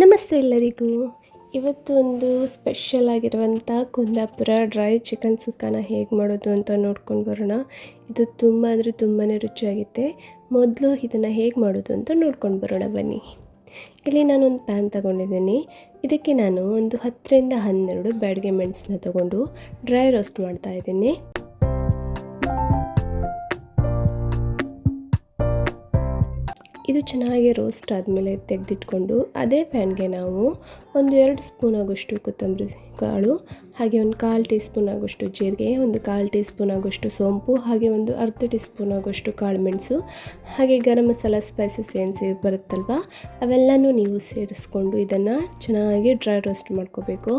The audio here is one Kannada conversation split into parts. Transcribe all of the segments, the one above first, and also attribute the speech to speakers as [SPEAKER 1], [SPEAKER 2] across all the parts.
[SPEAKER 1] ನಮಸ್ತೆ ಎಲ್ಲರಿಗೂ. ಇವತ್ತು ಒಂದು ಸ್ಪೆಷಲ್ ಆಗಿರುವಂಥ ಕುಂದಾಪುರ ಡ್ರೈ ಚಿಕನ್ ಸುಕ್ಕನ ಹೇಗೆ ಮಾಡೋದು ಅಂತ ನೋಡ್ಕೊಂಡು ಬರೋಣ. ಇದು ತುಂಬ ಅಂದರೆ ತುಂಬಾ ರುಚಿಯಾಗುತ್ತೆ. ಮೊದಲು ಇದನ್ನು ಹೇಗೆ ಮಾಡೋದು ಅಂತ ನೋಡ್ಕೊಂಡು ಬರೋಣ ಬನ್ನಿ. ಇಲ್ಲಿ ನಾನೊಂದು ಪ್ಯಾನ್ ತಗೊಂಡಿದ್ದೀನಿ. ಇದಕ್ಕೆ ನಾನು ಒಂದು ಹತ್ತರಿಂದ ಹನ್ನೆರಡು ಬ್ಯಾಡ್ಗೆ ಮೆಣಸನ್ನ ತಗೊಂಡು ಡ್ರೈ ರೋಸ್ಟ್ ಮಾಡ್ತಾ ಇದ್ದೀನಿ. ಇದು ಚೆನ್ನಾಗಿ ರೋಸ್ಟ್ ಆದಮೇಲೆ ತೆಗೆದಿಟ್ಕೊಂಡು ಅದೇ ಪ್ಯಾನ್ಗೆ ನಾವು ಒಂದು ಎರಡು ಸ್ಪೂನ್ ಆಗೋಷ್ಟು ಕೊತ್ತಂಬರಿ ಕಾಳು, ಹಾಗೆ ಒಂದು ಕಾಲು ಟೀ ಸ್ಪೂನ್ ಆಗೋಷ್ಟು ಜೀರಿಗೆ, ಒಂದು ಕಾಲು ಟೀ ಸ್ಪೂನ್ ಆಗೋಷ್ಟು ಸೋಂಪು, ಹಾಗೆ ಒಂದು ಅರ್ಧ ಟೀ ಸ್ಪೂನ್ ಆಗೋಷ್ಟು ಕಾಳು ಮೆಣಸು, ಹಾಗೆ ಗರಂ ಮಸಾಲ ಸ್ಪೈಸಸ್ ಏನು ಬರುತ್ತಲ್ವ, ಅವೆಲ್ಲನೂ ನೀವು ಸೇರಿಸ್ಕೊಂಡು ಇದನ್ನು ಚೆನ್ನಾಗಿ ಡ್ರೈ ರೋಸ್ಟ್ ಮಾಡ್ಕೋಬೇಕು.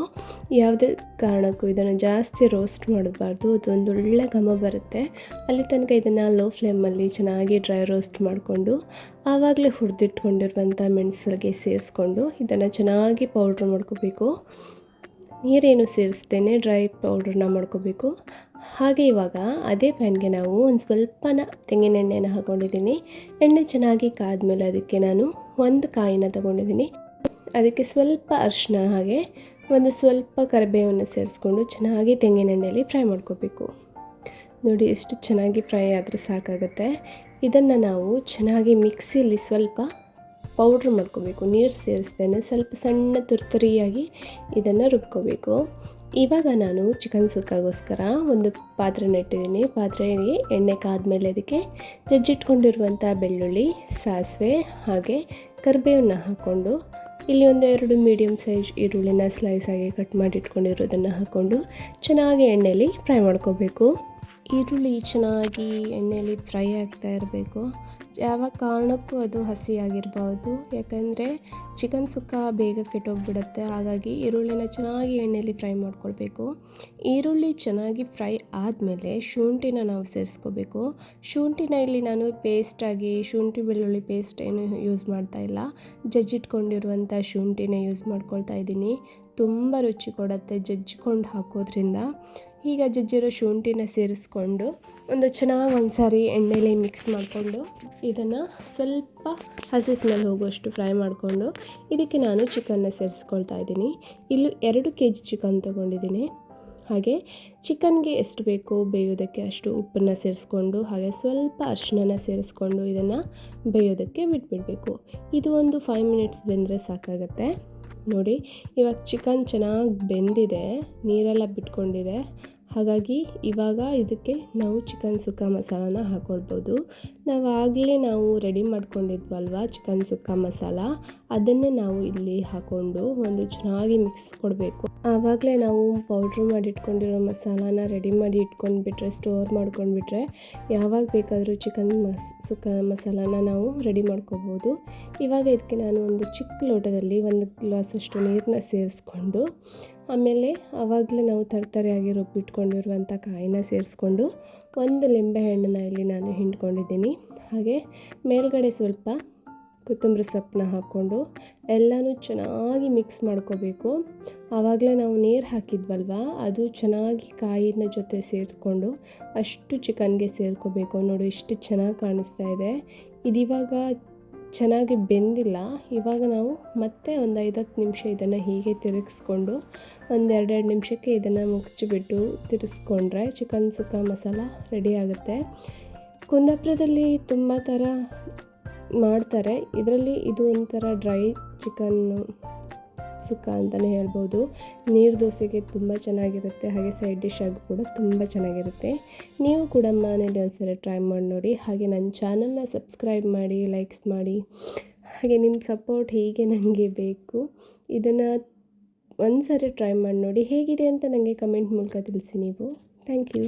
[SPEAKER 1] ಯಾವುದೇ ಕಾರಣಕ್ಕೂ ಇದನ್ನು ಜಾಸ್ತಿ ರೋಸ್ಟ್ ಮಾಡಬಾರ್ದು, ಅದೊಂದು ಒಳ್ಳೆ ಘಮ ಬರುತ್ತೆ. ಅಲ್ಲಿ ತನಕ ಇದನ್ನು ಲೋ ಫ್ಲೇಮಲ್ಲಿ ಚೆನ್ನಾಗಿ ಡ್ರೈ ರೋಸ್ಟ್ ಮಾಡಿಕೊಂಡು ಆವಾಗಲೇ ಹುರಿದಿಟ್ಕೊಂಡಿರುವಂಥ ಮೆಣಸಿಗೆ ಸೇರಿಸ್ಕೊಂಡು ಇದನ್ನು ಚೆನ್ನಾಗಿ ಪೌಡ್ರ್ ಮಾಡ್ಕೋಬೇಕು. ನೀರೇನು ಸೇರಿಸ್ತೇನೆ ಡ್ರೈ ಪೌಡ್ರನ್ನ ಮಾಡ್ಕೋಬೇಕು. ಹಾಗೆ ಇವಾಗ ಅದೇ ಪ್ಯಾನ್ಗೆ ನಾವು ಒಂದು ಸ್ವಲ್ಪನ ತೆಂಗಿನ ಎಣ್ಣೆನ ಹಾಕ್ಕೊಂಡಿದ್ದೀನಿ ಎಣ್ಣೆ ಚೆನ್ನಾಗಿ ಕಾದ್ಮೇಲೆ ಅದಕ್ಕೆ ನಾನು ಒಂದು ಕಾಯಿನ ತಗೊಂಡಿದ್ದೀನಿ. ಅದಕ್ಕೆ ಸ್ವಲ್ಪ ಅರಿಶಿನ ಹಾಗೆ ಒಂದು ಸ್ವಲ್ಪ ಕರಿಬೇವನ್ನು ಸೇರಿಸ್ಕೊಂಡು ಚೆನ್ನಾಗಿ ತೆಂಗಿನೆಣ್ಣೆಯಲ್ಲಿ ಫ್ರೈ ಮಾಡ್ಕೋಬೇಕು. ನೋಡಿ ಎಷ್ಟು ಚೆನ್ನಾಗಿ ಫ್ರೈ ಆದರೆ ಸಾಕಾಗುತ್ತೆ. ಇದನ್ನು ನಾವು ಚೆನ್ನಾಗಿ ಮಿಕ್ಸಿಲಿ ಸ್ವಲ್ಪ ಪೌಡ್ರ್ ಮಾಡ್ಕೋಬೇಕು. ನೀರು ಸೇರಿಸ್ದೇನೆ ಸ್ವಲ್ಪ ಸಣ್ಣ ತುರ್ತುರಿಯಾಗಿ ಇದನ್ನು ರುಬ್ಕೋಬೇಕು. ಇವಾಗ ನಾನು ಚಿಕನ್ ಸುಕ್ಕಾಗೋಸ್ಕರ ಒಂದು ಪಾತ್ರೆ ನೆಟ್ಟಿದ್ದೀನಿ ಪಾತ್ರೆಗೆ ಎಣ್ಣೆ ಕಾದ್ಮೇಲೆ ಅದಕ್ಕೆ ಜಜ್ಜಿಟ್ಕೊಂಡಿರುವಂಥ ಬೆಳ್ಳುಳ್ಳಿ, ಸಾಸಿವೆ ಹಾಗೆ ಕರಿಬೇವನ್ನ ಹಾಕ್ಕೊಂಡು ಇಲ್ಲಿ ಒಂದು ಎರಡು ಮೀಡಿಯಮ್ ಸೈಜ್ ಈರುಳ್ಳಿನ ಸ್ಲೈಸ್ ಆಗಿ ಕಟ್ ಮಾಡಿ ಇಟ್ಕೊಂಡಿರೋದನ್ನು ಹಾಕ್ಕೊಂಡು ಚೆನ್ನಾಗಿ ಎಣ್ಣೆಯಲ್ಲಿ ಫ್ರೈ ಮಾಡ್ಕೋಬೇಕು. ಈರುಳ್ಳಿ ಚೆನ್ನಾಗಿ ಎಣ್ಣೆಯಲ್ಲಿ ಫ್ರೈ ಆಗ್ತಾ ಇರಬೇಕು. ಯಾವ ಕಾರಣಕ್ಕೂ ಅದು ಹಸಿಯಾಗಿರ್ಬೋದು ಯಾಕಂದರೆ ಚಿಕನ್ ಸುಕ್ಕ ಬೇಗ ಕೆಟ್ಟೋಗ್ಬಿಡುತ್ತೆ. ಹಾಗಾಗಿ ಈರುಳ್ಳಿನ ಚೆನ್ನಾಗಿ ಎಣ್ಣೆಯಲ್ಲಿ ಫ್ರೈ ಮಾಡ್ಕೊಳ್ಬೇಕು. ಈರುಳ್ಳಿ ಚೆನ್ನಾಗಿ ಫ್ರೈ ಆದಮೇಲೆ ಶುಂಠಿನ ನಾವು ಸೇರಿಸ್ಕೋಬೇಕು. ಶುಂಠಿನ ಇಲ್ಲಿ ನಾನು ಪೇಸ್ಟಾಗಿ ಶುಂಠಿ ಬೆಳ್ಳುಳ್ಳಿ ಪೇಸ್ಟ್ ಏನು ಯೂಸ್ ಮಾಡ್ತಾ ಇಲ್ಲ. ಜಜ್ಜಿಟ್ಕೊಂಡಿರುವಂಥ ಶುಂಠಿನ ಯೂಸ್ ಮಾಡ್ಕೊಳ್ತಾ ಇದ್ದೀನಿ. ತುಂಬ ರುಚಿ ಕೊಡುತ್ತೆ ಜಜ್ಜಿಕೊಂಡು ಹಾಕೋದ್ರಿಂದ. ಈಗ ಜಜ್ಜಿರೋ ಶುಂಠಿನ ಸೇರಿಸ್ಕೊಂಡು ಒಂದು ಚೆನ್ನಾಗಿ ಒಂದು ಸಾರಿ ಎಣ್ಣೆಲಿ ಮಿಕ್ಸ್ ಮಾಡಿಕೊಂಡು ಇದನ್ನು ಸ್ವಲ್ಪ ಹಸಿ ಸ್ಮೆಲ್ ಹೋಗುವಷ್ಟು ಫ್ರೈ ಮಾಡಿಕೊಂಡು ಇದಕ್ಕೆ ನಾನು ಚಿಕನ್ನ ಸೇರಿಸ್ಕೊಳ್ತಾ ಇದ್ದೀನಿ. ಇಲ್ಲಿ ಎರಡು ಕೆ ಜಿ ಚಿಕನ್ ತೊಗೊಂಡಿದ್ದೀನಿ. ಹಾಗೆ ಚಿಕನ್ಗೆ ಎಷ್ಟು ಬೇಕೋ ಬೇಯೋದಕ್ಕೆ ಅಷ್ಟು ಉಪ್ಪನ್ನು ಸೇರಿಸ್ಕೊಂಡು ಹಾಗೆ ಸ್ವಲ್ಪ ಅರಿಶಿನ ಸೇರಿಸ್ಕೊಂಡು ಇದನ್ನು ಬೇಯೋದಕ್ಕೆ ಬಿಟ್ಬಿಡಬೇಕು. ಇದು ಒಂದು ಫೈವ್ ಮಿನಿಟ್ಸ್ ಬೆಂದರೆ ಸಾಕಾಗತ್ತೆ. ನೋಡಿ ಇವಾಗ ಚಿಕನ್ ಚೆನ್ನಾಗಿ ಬೆಂದಿದೆ, ನೀರೆಲ್ಲ ಬಿಟ್ಕೊಂಡಿದೆ. ಹಾಗಾಗಿ ಇವಾಗ ಇದಕ್ಕೆ ನಾವು ಚಿಕನ್ ಸುಕ್ಕ ಮಸಾಲಾನ ಹಾಕ್ಕೊಳ್ಬೋದು ನಾವು ಆಗಲೇ ನಾವು ರೆಡಿ ಮಾಡ್ಕೊಂಡಿದ್ವಲ್ವ ಚಿಕನ್ ಸುಕ್ಕ ಮಸಾಲ? ಅದನ್ನೇ ನಾವು ಇಲ್ಲಿ ಹಾಕ್ಕೊಂಡು ಒಂದು ಚೆನ್ನಾಗಿ ಮಿಕ್ಸ್ ಕೊಡಬೇಕು. ಆವಾಗಲೇ ನಾವು ಪೌಡ್ರ್ ಮಾಡಿ ಇಟ್ಕೊಂಡಿರೋ ಮಸಾಲಾನ ರೆಡಿ ಮಾಡಿ ಇಟ್ಕೊಂಡ್ಬಿಟ್ರೆ, ಸ್ಟೋರ್ ಮಾಡ್ಕೊಂಡ್ಬಿಟ್ರೆ ಯಾವಾಗ ಬೇಕಾದರೂ ಚಿಕನ್ ಮಸ್, ಸುಕ್ಕ ಮಸಾಲಾನ ನಾವು ರೆಡಿ ಮಾಡ್ಕೋಬೋದು ಇವಾಗ ಇದಕ್ಕೆ ನಾನು ಒಂದು ಚಿಕ್ಕ ಲೋಟದಲ್ಲಿ ಒಂದು ಗ್ಲಾಸಷ್ಟು ನೀರನ್ನ ಸೇರಿಸ್ಕೊಂಡು ಆಮೇಲೆ ಆವಾಗಲೇ ನಾವು ತರ್ತರಿಯಾಗಿ ರುಬ್ಬಿಟ್ಕೊಂಡಿರುವಂಥ ಕಾಯಿನ ಸೇರಿಸ್ಕೊಂಡು ಒಂದು ಲಿಂಬೆಹಣ್ಣನ್ನ ಇಲ್ಲಿ ನಾನು ಹಿಂಡ್ಕೊಂಡಿದ್ದೀನಿ. ಹಾಗೆ ಮೇಲ್ಗಡೆ ಸ್ವಲ್ಪ ಕೊತ್ತಂಬರಿ ಸೊಪ್ಪನ್ನ ಹಾಕ್ಕೊಂಡು ಎಲ್ಲನೂ ಚೆನ್ನಾಗಿ ಮಿಕ್ಸ್ ಮಾಡ್ಕೋಬೇಕು. ಆವಾಗಲೇ ನಾವು ನೀರು ಹಾಕಿದ್ವಲ್ವ, ಅದು ಚೆನ್ನಾಗಿ ಕಾಯಿನ ಜೊತೆ ಸೇರಿಸ್ಕೊಂಡು ಅಷ್ಟು ಚಿಕನ್ಗೆ ಸೇರ್ಕೋಬೇಕು. ನೋಡಿ, ಇಷ್ಟು ಚೆನ್ನಾಗಿ ಕಾಣಿಸ್ತಾ ಇದೆ. ಇದಿವಾಗ ಚೆನ್ನಾಗಿ ಬೆಂದಿಲ್ಲ. ಇವಾಗ ನಾವು ಮತ್ತೆ ಒಂದು ಐದತ್ತು ನಿಮಿಷ ಇದನ್ನು ಹೀಗೆ ತಿರುಗಿಸ್ಕೊಂಡು ಒಂದು ಎರಡೆರಡು ನಿಮಿಷಕ್ಕೆ ಇದನ್ನು ಮುಚ್ಚಿಬಿಟ್ಟು ತಿರುಗಿಸ್ಕೊಂಡ್ರೆ ಚಿಕನ್ ಸುಕ್ಕ ಮಸಾಲ ರೆಡಿ ಆಗುತ್ತೆ. ಕುಂದಾಪುರದಲ್ಲಿ ತುಂಬ ಥರ ಮಾಡ್ತಾರೆ. ಇದರಲ್ಲಿ ಇದು ಒಂಥರ ಡ್ರೈ ಚಿಕನ್ನು ಸುಕ್ಕ ಅಂತಲೇ ಹೇಳ್ಬೋದು. ನೀರು ದೋಸೆಗೆ ತುಂಬ ಚೆನ್ನಾಗಿರುತ್ತೆ. ಹಾಗೆ ಸೈಡ್ ಡಿಶ್ ಆಗಿ ಕೂಡ ತುಂಬ ಚೆನ್ನಾಗಿರುತ್ತೆ. ನೀವು ಕೂಡ ಮನೇಲಿ ಒಂದ್ಸರಿ ಟ್ರೈ ಮಾಡಿ ನೋಡಿ. ಹಾಗೆ ನನ್ನ ಚಾನಲ್ನ ಸಬ್ಸ್ಕ್ರೈಬ್ ಮಾಡಿ ಲೈಕ್ಸ್ ಮಾಡಿ. ಹಾಗೆ ನಿಮ್ಮ ಸಪೋರ್ಟ್ ಹೀಗೆ ನನಗೆ ಬೇಕು. ಇದನ್ನು ಒಂದು ಸಾರಿ ಟ್ರೈ ಮಾಡಿ ನೋಡಿ. ಹೇಗಿದೆ ಅಂತ ನನಗೆ ಕಮೆಂಟ್ ಮೂಲಕ ತಿಳಿಸಿ ನೀವು. Thank you